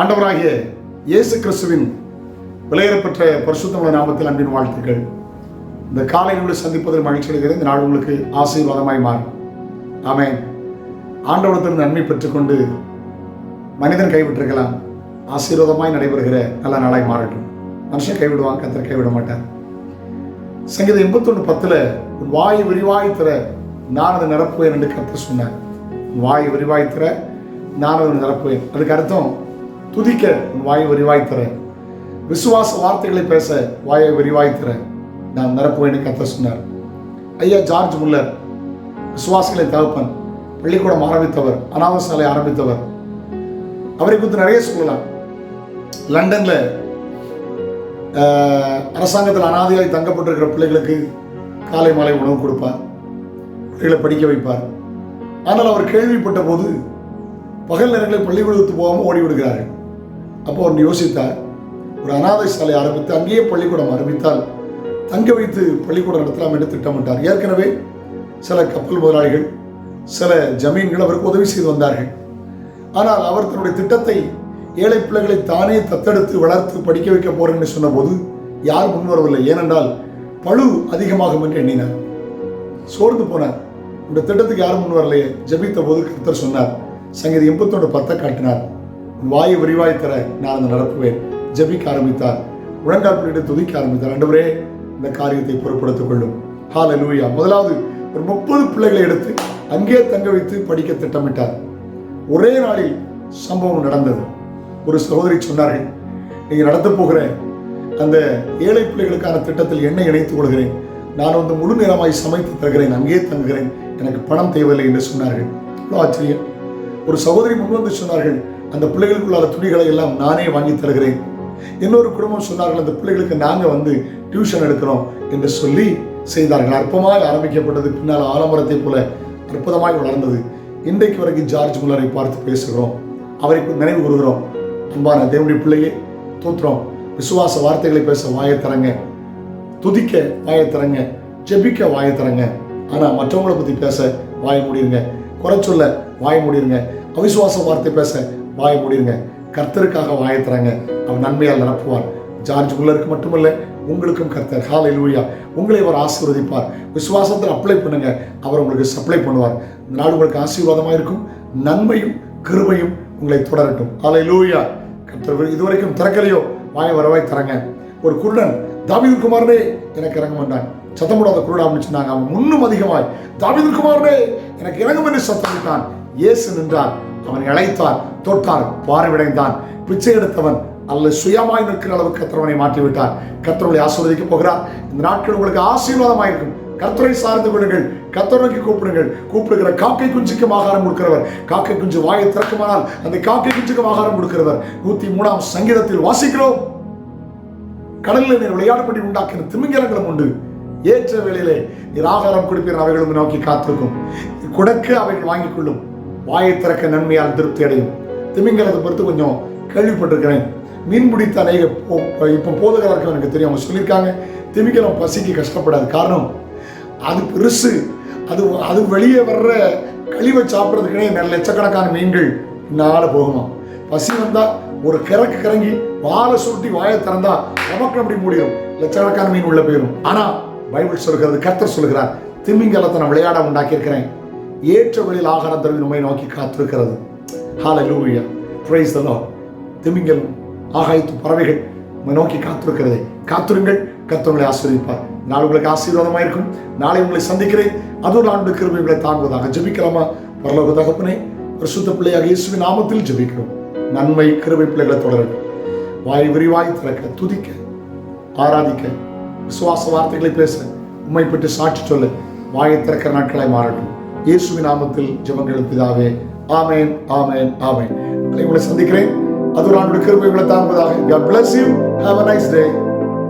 ஆண்டவராகிய இயேசு கிறிஸ்துவின் விலையேறப்பெற்ற பரிசுத்தமுள்ள நாமத்தில் அன்பின் வாழ்த்துக்கள். இந்த காலையில் சந்திப்பதில் மகிழ்ச்சி அடைகிறது இந்த நாள் உங்களுக்கு ஆசீர்வாதமாய் மாறும். ஆமென். ஆண்டவரத்திலிருந்து நன்மை பெற்றுக்கொண்டு மனிதன் கைவிட்டிருக்கலாம். ஆசீர்வாதமாய் நடைபெறுகிற நல்ல நாளாய் மாறட்டும். மனுஷன் கைவிடுவான் கத்தர் கைவிட மாட்டார். சங்கீதம் எண்பத்தொன்று பத்தில் உன் வாய் விரிவாய் தர நான் அதை நிரப்புவேன் என்று கருத்து சொன்னார். வாய் விரிவாய் தர நான் அதை நிரப்புவேன். அதுக்கு அர்த்தம் துதிக்க உன் வாய் விரிவாய் விசுவாச வார்த்தைகளை பேச வாயை வரிவாய்தர நான் நிரப்புவேன்னு கத்தர் சொன்னார். ஐயா ஜார்ஜ் முல்லர் விசுவாசிகளை தகப்பன் பள்ளிக்கூடம் ஆரம்பித்தவர் அனாவசாலை ஆரம்பித்தவர். அவரை குறித்து நிறைய சொல்லலாம். லண்டன்ல அரசாங்கத்தில் அனாதையாய் தங்கப்பட்டிருக்கிற பிள்ளைகளுக்கு காலை மாலை உணவு கொடுப்பார். பிள்ளைகளை படிக்க வைப்பார். ஆனால் அவர் கேள்விப்பட்ட போது பகல் நேரங்களில் பள்ளிக்கூடத்துக்கு போகாமல் ஓடி விடுகிறார்கள் அப்போ அவர் யோசித்தார் ஒரு அனாதை சாலை ஆரம்பித்து அங்கேயே பள்ளிக்கூடம் ஆரம்பித்தால் தங்க வைத்து பள்ளிக்கூடம் நடத்தலாம் என்று திட்டமிட்டார் ஏற்கனவே சில கப்பல் முதலாளிகள் சில ஜமீன்கள் அவருக்கு உதவி செய்து வந்தார்கள். ஆனால் அவர் தன்னுடைய திட்டத்தை ஏழை பிள்ளைகளை தானே தத்தெடுத்து வளர்த்து படிக்க வைக்க போறேன்னு சொன்னபோது யார் முன்வரவில்லை. ஏனென்றால் பழு அதிகமாகும் என்று எண்ணினார். சோர்ந்து போனார். இந்த திட்டத்துக்கு யாரும் முன் வரலையே ஜபித்த போது கர்த்தர் சொன்னார். சங்கீதம் எண்பத்தொன்று பத்தை காட்டினார். வாயை விரிவாய் தர நான் அதை நடப்புவேன் ஜெபிக்க ஆரம்பித்தார். முழங்கால் துதிக்க ஆரம்பித்தார். அன்றுவரே இந்த காரியத்தை பொருட்படுத்திக் கொள்ளும் ஹால லூயா முதலாவது ஒரு முப்பது பிள்ளைகளை எடுத்து அங்கே தங்க வைத்து படிக்க திட்டமிட்டார். ஒரே நாளில் சம்பவம் நடந்தது. ஒரு சகோதரி சொன்னார்கள் நீங்கள் நடத்த போகிற அந்த ஏழை பிள்ளைகளுக்கான திட்டத்தில் என்னை இணைத்துக் கொள்கிறேன். நான் வந்து முழு நேரமாய் சமைத்து தருகிறேன். அங்கேயே தங்குகிறேன். எனக்கு பணம் தேவையில்லை என்று சொன்னார்கள். இவ்வளோ ஆச்சரியம். ஒரு சகோதரி முன்வந்து சொன்னார்கள் அந்த பிள்ளைகளுக்குள்ளான துணிகளை எல்லாம் நானே வாங்கி தருகிறேன். இன்னொரு குடும்பம் சொன்னார்கள் அந்த பிள்ளைகளுக்கு நாங்கள் வந்து டியூஷன் எடுக்கிறோம் என்று சொல்லி செய்தார்கள். அற்பமாக ஆரம்பிக்கப்பட்டது. பின்னால் ஆலமரத்தை போல அற்புதமாய் வளர்ந்தது. இன்றைக்கு வரைக்கும் ஜார்ஜ் முல்லரை பார்த்து பேசுகிறோம். அவரை நினைவு கூறுகிறோம். அன்பான தேவனுடைய பிள்ளையே தூத்துறோம் விசுவாச வார்த்தைகளை பேச வாயை தரங்க துதிக்க வாயை தரங்க ஜெபிக்க வாயை தரங்க ஆனால் மற்றவங்களை பற்றி பேச வாய முடியுங்க குறை சொல்ல வாய முடியுங்க அவிசுவாச வார்த்தை பேச வாய முடியுங்க கர்த்தருக்காக வாயை அவர் அவன் நன்மையால் நிரப்புவார் ஜார்ஜ் முல்லருக்கு மட்டுமல்ல உங்களுக்கும் கர்த்தர். ஹால் லூயா உங்களை அவர் ஆசீர்வதிப்பார். விசுவாசத்தில் அப்ளை பண்ணுங்க. அவர் உங்களுக்கு சப்ளை பண்ணுவார். இந்த நாள் உங்களுக்கு ஆசீர்வாதமாக இருக்கும். நன்மையும் கிருமையும் உங்களை தொடரட்டும். ஹாலை லூயா கர்த்தர் இதுவரைக்கும் திறக்கலையோ? வாய வரவாய் தரங்க ஒரு குருடன் தாவீது குமாரனே எனக்கு இறங்க மாட்டான். சத்தம் போடாத குருடா அப்படின்னு சொன்னாங்க. அவன் முன்னும் அதிகமாய் தாவீது குமாரனே எனக்கு இறங்கும் என்று சத்தமிட்டான். இயேசு நின்றான் அவனை அழைத்தார் தொட்டார் பார்வையடைந்தான். பிச்சை எடுத்தவன் அல்ல சுயமாய் நிற்கிற அளவுக்கு கத்திரவனை மாற்றிவிட்டார். கத்தரவனை ஆசீர்வதிக்க போகிறார். இந்த நாட்கள் உங்களுக்கு ஆசீர்வாதமாயிருக்கும். கர்த்தரை சார்ந்து கொள்ளுங்கள். கர்த்தரை கூப்பிடுங்கள். கூப்பிடுகிற காக்கை குஞ்சுக்கும் ஆகாரம் கொடுக்கிறவர். காக்கை குஞ்சு வாயை திறக்குமானால் அந்த காக்கை குஞ்சுக்கும் ஆகாரம் கொடுக்கிறவர். நூத்தி மூணாம் சங்கீதத்தில் வாசிக்கிறோம். கடலில் நீர் விளையாடுபடி உண்டாக்கின திமிங்கலங்களும் உண்டு. ஏற்ற வேளையிலே நீர் ஆகாரம் கொடுப்பீர் அவைகளும் நோக்கி காத்திருக்கும். குடக்க அவைகள் வாங்கிக் கொள்ளும். வாயை திறக்க நன்மையால் திருப்தி அடையும். திமிங்கலத்தை பொறுத்து கொஞ்சம் கேள்விப்பட்டிருக்கிறேன். மீன் பிடித்த அநேக இப்போ போதுகிறார்கள் எனக்கு தெரியும். அவங்க சொல்லியிருக்காங்க திமிங்கலம் பசிக்கு கஷ்டப்படாது. காரணம் அது பெருசு. அது அது வெளியே வர்ற கழிவை சாப்பிட்றதுக்குனே நல்ல லட்சக்கணக்கான மீன்கள் நாள போகணும். பசி வந்தால் ஒரு கிறக்கு கிறங்கி வாழை சுருட்டி வாயை திறந்தா நமக்கு அப்படி முடியும் லட்சக்கணக்கான மீன் உள்ள போயிடும் ஆனால் பைபிள் சொல்கிறது கர்த்தர் சொல்கிறார் திமிங்கலத்தை நான் விளையாட உண்டாக்கியிருக்கிறேன். ஏற்ற வழியில் ஆகாரம் நம்மை நோக்கி காத்திருக்கிறது. Hallelujah praise lord. திமிங்கலம் ஆகாயத்து பறவைகள் நம்மை நோக்கி காத்திருக்கிறது காத்திருங்கள். கத்தவங்களை ஆசீர்வதிப்பார். நாள் உங்களுக்கு ஆசீர்வாதமாக இருக்கும். நாளை உங்களை சந்திக்கிறேன். அது ஒரு ஆண்டு கிருபைகளை தாங்குவதாக ஜபிக்கலாமா? பரலோக தகப்பனே பரிசுத்த பிள்ளையாக இயேசுவின் நாமத்தில் ஜபிக்கிறோம். நன்மை கிருபை பிள்ளைகளை தொடரட்டும் வாய் விரிவாய் திறக்க துதிக்க ஆராதிக்க விசுவாச வார்த்தைகளை பேச உண்மை பற்றி சாட்சி சொல்ல வாயை திறக்கிற நாட்களாய் மாறட்டும். இயேசுவின் நாமத்தில் ஜெபங்கள் பிதாவே ஆமேன் ஆமேன் ஆமேன். உங்களை சந்திக்கிறேன். அது ஒரு ஆண்டு கிருப்பை கிருபை தாங்குவதாக God bless you. Have a nice day.